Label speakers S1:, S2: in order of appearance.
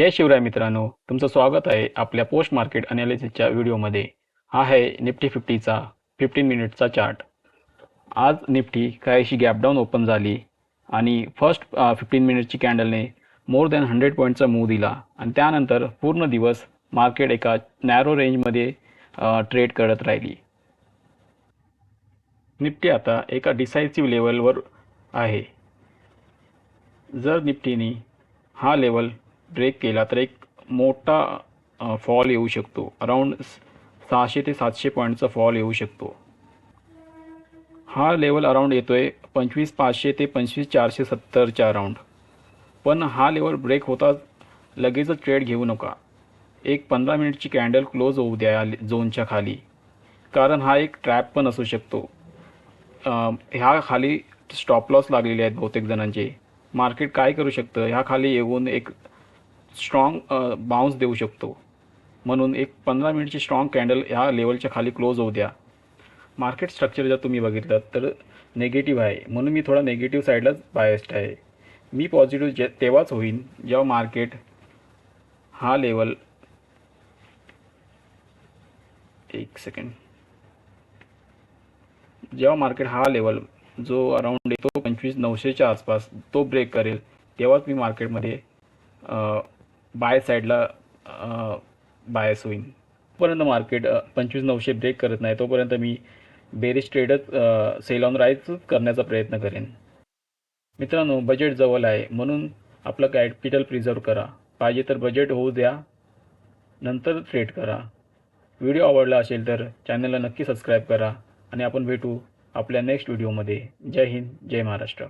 S1: जय शिवराय मित्रांनो तुमचं स्वागत आहे आपल्या पोस्ट मार्केट अनालिसिसच्या व्हिडिओमध्ये हा आहे निफ्टी फिफ्टीचा फिफ्टीन मिनिटचा चार्ट आज निफ्टी काहीशी गॅपडाऊन ओपन झाली आणि फर्स्ट फिफ्टीन मिनिटची कॅन्डलने मोर दॅन हंड्रेड पॉईंटचा मूव दिला. आणि त्यानंतर पूर्ण दिवस मार्केट एका नॅरो रेंजमध्ये ट्रेड करत राहिली. निफ्टी आता एका डिसायसिव्ह लेवलवर आहे. जर निफ्टीने हा लेवल ब्रेक केला तर एक मोठा फॉल येऊ शकतो. अराऊंड सहाशे ते सातशे पॉईंटचा फॉल येऊ शकतो. हा लेवल अराऊंड येतो आहे पंचवीस पाचशे ते पंचवीस चारशे सत्तरच्या अराऊंड पण हा लेवल ब्रेक होता लगेचच ट्रेड घेऊ नका. एक पंधरा मिनिटची कॅन्डल क्लोज होऊ द्या या झोनच्या खाली. कारण हा एक ट्रॅप पण असू शकतो. ह्या खाली स्टॉप लॉस लागलेले आहेत बहुतेक जणांचे. मार्केट काय करू शकतं? ह्या खाली येऊन एक स्ट्रॉंग बाउन्स uh, देऊ शकतो. म्हणून एक पंधरा मिनिटची स्ट्रॉंग कॅन्डल ह्या लेवलच्या खाली क्लोज होऊ द्या. मार्केट स्ट्रक्चर जर तुम्ही बघितलं तर नेगेटिव्ह आहे. म्हणून मी थोडा नेगेटिव्ह साईडलाच बायस्ड आहे. मी पॉझिटिव्ह जे तेव्हाच होईन जेव्हा मार्केट हा लेवल एक सेकंड जेव्हा मार्केट हा लेवल जो अराऊंड येतो पंचवीस नऊशेच्या आसपास तो ब्रेक करेल तेव्हाच मी मार्केटमध्ये बाय साईडला बायस होईन तोपर्यंत मार्केट पंचवीस नऊशे ब्रेक करत नाही. तोपर्यंत मी बेरिश ट्रेडच सेल ऑन राईज करण्याचा प्रयत्न करेन. मित्रांनो बजेट जवळ आहे. म्हणून आपलं कॅपिटल प्रिझर्व करा. पाहिजे तर बजेट होऊ द्या. नंतर ट्रेड करा. व्हिडिओ आवडला असेल तर चॅनलला नक्की सबस्क्राईब करा. आणि आपण भेटू आपल्या नेक्स्ट व्हिडिओमध्ये जय हिंद जय महाराष्ट्र.